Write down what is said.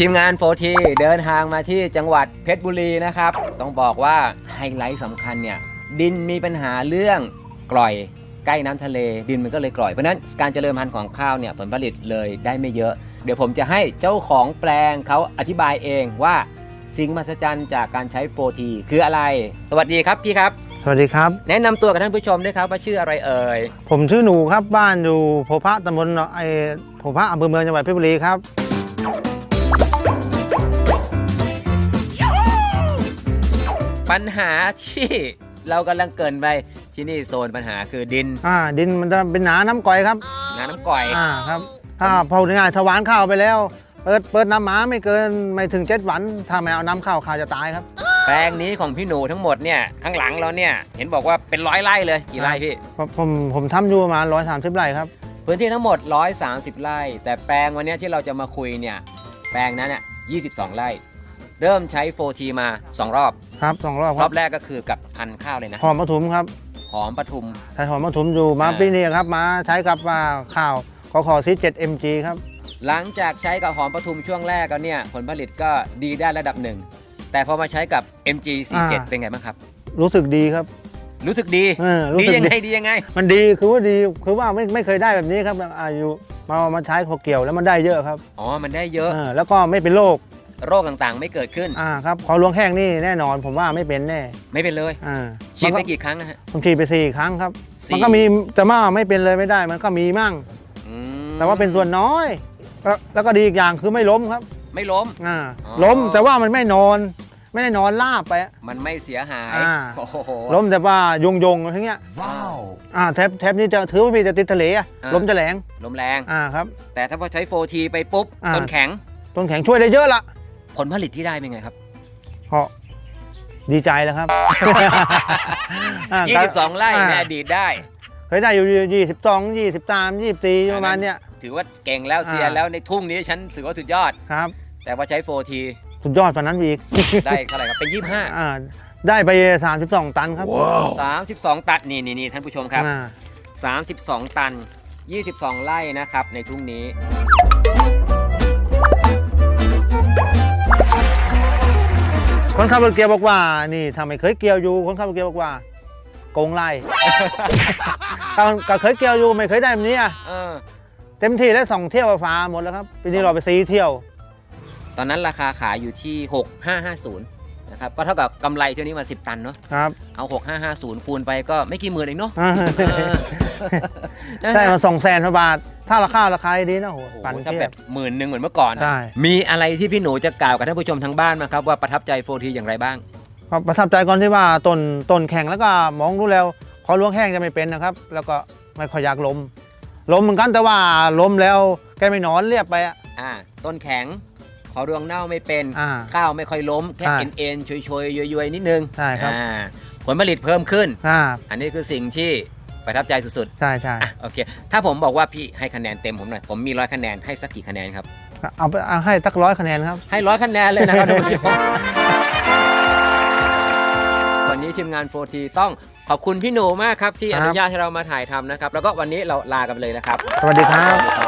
ทีมงานโฟทีเดินทางมาที่จังหวัดเพชรบุรีนะครับ ต้องบอกว่าไฮไลท์สำคัญเนี่ย ดินมีปัญหาเรื่องกร่อยใกล้น้ำทะเล ดินมันก็เลยกร่อย เพราะนั้นการเจริญพันธุ์ของข้าวเนี่ยผลผลิตเลยได้ไม่เยอะ เดี๋ยวผมจะให้เจ้าของแปลงเขาอธิบายเองว่าสิ่งมหัศจรรย์จากการใช้โฟทีคืออะไร สวัสดีครับพี่ครับ วัสดีครับ แนะนำตัวกับท่านผู้ชมด้วยครับว่าชื่ออะไรเอ่ย ผมชื่อหนูครับบ้านอยู่โพพะตำบลไอโพพะอำเภอเมืองจังหวัดเพชรบุรีครับ ปัญหาที่ เรากำลังเกรินไปที่นี่โซนปัญหาคือดินอ่า ดินมันจะเป็นหนาน้ำก่อยครับ น้ำน้ำก่อย อ่าครับถ้าพอง่ายๆถ้าหวานข้าวไปแล้ว เปิดเปิดน้ำหมาไม่เกินไม่ถึงเจ็ดวันถ้าไม่เอาน้ำเข้าข้าวจะตายครับ แปลงนี้ของพี่หนูทั้งหมดเนี่ยข้างหลังเราเนี่ยเห็นบอกว่าเป็นร้อยไร่เลยกี่ไร่พี่ ผมผมผมทำอยู่ประมาณร้อยสามสิบไร่ครับ พื้นที่ทั้งหมด 130 ไร่ แต่แปลงวันเนี้ยที่เราจะมาคุยเนี่ยแปลงนั้นเนี่ย22 ไร่ เริ่มใช้ 4T มา 2 รอบ ครับสองรอบรครัอบบแรกก็คือกับพันธุ์ข้าวเลยนะหอมปทุมครับหอมปทุม ใช้หอมปทุมอยู่มาอ่า ปีนี้ครับมาใช้กับอ่าข้าวขอขอซีเจ็ดเอ็มจีครับ หลังจากใช้กับหอมปทุมช่วงแรกแล้วเนี่ยผลผลิตก็ดีได้ระดับหนึ่ง แต่พอมาใช้กับ MG47 อ่า เป็นไงบ้างครับ รู้สึกดีครับรู้สึกดี เออรู้ดีสึกยังไงดียังไง มันดีคือว่าดีคือว่าไม่ไม่เคยได้แบบนี้ครับอายุมามาใช้พอเกี่ยวแล้วมันได้เยอะครับอ๋อ มันได้เยอะ เออแล้วก็ไม่เป็นโรคโรคต่างๆ ไม่เกิดขึ้น อ่าครับขอลวงแห้งนี่แน่นอน ผมว่าไม่เป็นแน่ไม่เป็นเลยอ่าฉีดไปมันก็กี่ครั้งนะฮะผมฉีดไปสี่ครั้งครับ สี่มันก็มีแต่ว่าไม่เป็นเลยไม่ได้มันก็มีมั่ง อืมแต่ว่าเป็นส่วนน้อยแล้วแล้วก็ดีอีกอย่างคือไม่ล้มครับ ไม่ล้ม อ่าอ๋อ ล้มแต่ว่ามันไม่นอน ไม่ได้นอนลาบไปอะ มันไม่เสียหายอ่า โอ้โห ล้มแต่ว่ายงยงๆอะไรเงี้ยว้าวอ่าแทบแทบนี้จะถือว่าพี่จะติดทะเลอะอ่า ล้มจะแหลงลมแรง อ่าครับ แต่ถ้าพอใช้ 4T ไปปุ๊บอ่า ต้นแข็ง ต้นแข็งช่วยได้เยอะละผลผลิตที่ได้เป็นไงครับ เพราะดีใจแล้วครับ อ่าก็ 22 ไร่อ่าในอดีตได้ เคยได้อยู่ยี่สิบสองยี่สิบสามยี่สิบสี่ประมาณเนี้ย ถือว่าเก่งแล้วเซียนอ่าแล้วในทุ่งนี้ฉันถือว่าสุดยอด ครับ แต่พอใช้ 4T สุดยอดฝันนั้นอีก ได้เท่าไหร่ครับ เป็นอ่าได้ไปสามสิบสองตันครับ25 32 ตัน นี่นี่นี่ท่านผู้ชมครับ อ่า32 ตัน 22 ไร่นะครับ ในทุ่งนี้ คนขับรถเกียร์บอกว่า นี่ทำไมเคยเกี่ยวอยู่ คนขับรถเกียร์บอกว่าโกงไล่ก็ก็เคยเกี่ยวอยู่ไม่เคยได้แบบนี้อะเออ เต็มที่ได้สองเที่ยวฟ้าหมดแล้วครับปีนี้เราไปซีเที่ยว ตอนนั้นราคาขายอยู่ที่ 6550นะครับก็เท่ากับกำไรเที่ยวนี้มา 10 ตันเนาะครับ เอา 6550 คูณไปก็ไม่กี่หมื่นเองเนาะอ่าเออนะได้ฮะมาสองแสนบาท ถ้าราคาราคาดีนะโหโอ้โหปั่นถ้าเทียแบบบหมื่นหนึ่งเหมือนเมื่อก่อนอะใช่ มีอะไรที่พี่หนูจะกล่าวกับท่านผู้ชมทางบ้านมาครับว่าประทับใจโฟทีอย่างไรบ้าง ครับประทับใจก่อนที่ว่าต้นต้นแข็งแล้วก็มองดูแล้วขอล้วงแห้งจะไม่เป็นนะครับ แล้วก็ไม่ค่อยอยากล้มล้มเหมือนกันแต่ว่าล้มแล้วแกไม่นอนเรียบไปอะอ่าต้นแข็ง ขอรวงเน่าไม่เป็นอ่าข้าวไม่ค่อยล้มแค่ใช่ เอ็นเอ็นชยชยๆย้ยๆนิดนึงใช่ครับอ่าผลผลิตเพิ่มขึ้น อ่าอันนี้คือสิ่งที่ประทับใจสุดใช่ใช่ๆอะโอเค ถ้าผมบอกว่าพี่ให้คะแนนเต็มผมหน่อยผมมีร้อยคะแนนให้สักกี่คะแนนครับ เอาไปเอาให้สักร้อยคะแนนครับ ให้ร้อยคะแนนเลยนะครับท่านผู้ชมวันนี้ทีมงาน 4T ต้องขอบคุณพี่หนูมากครับ ที่ครัอบนุญาตให้เรามาถ่ายทำนะครับ แล้วก็วันนี้เราลากันไปเลยนะครับ สวัสดีครับสวัสดีครับ